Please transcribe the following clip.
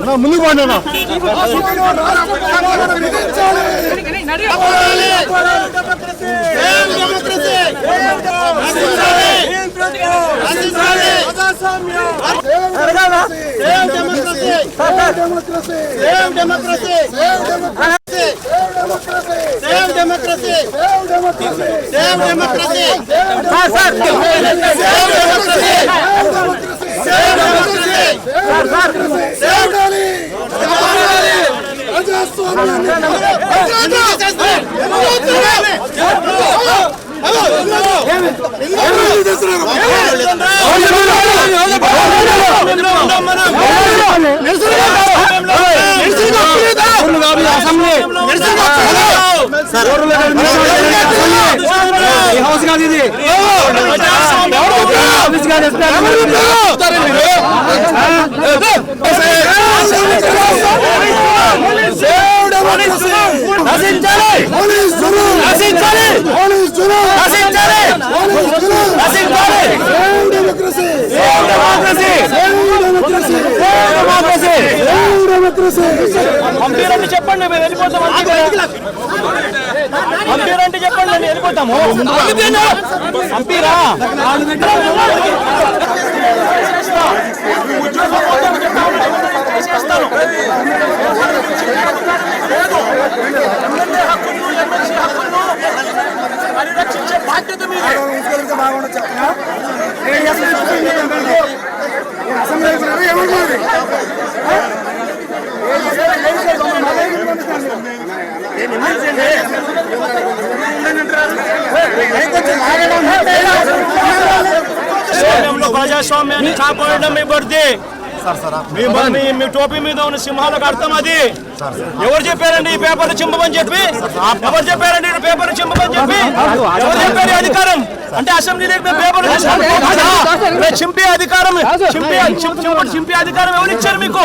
అన్నా, ముందుకు పోండి అన్న ఈ హౌస్ కాదు ఇది ఆఫీస్ పంపిరండి చెప్పండి మేము వెళ్ళిపోతాం పంపిరండి చెప్పండి మేము వెళ్ళిపోతాము. పంపిరా? పరిరక్షించే బాధ్యత మీదే ప్రజాస్వామ్యంలో ప్రజాస్వామ్యాన్ని కాపాడడం మీ బర్ది మీ టోపీ మీద ఉన్న సింహాలకు అర్థం అది ఎవరు చెప్పారండి ఈ పేపర్ చింపమని చెప్పి ఎవరు చెప్పారండి పేపర్ చింపమని చెప్పి ఎవరు చెప్పారు అధికారం అంటే అసెంబ్లీలో పేపర్ చింపే అధికారం చింప- చింపే అధికారం ఎవరు ఇచ్చారు మీకు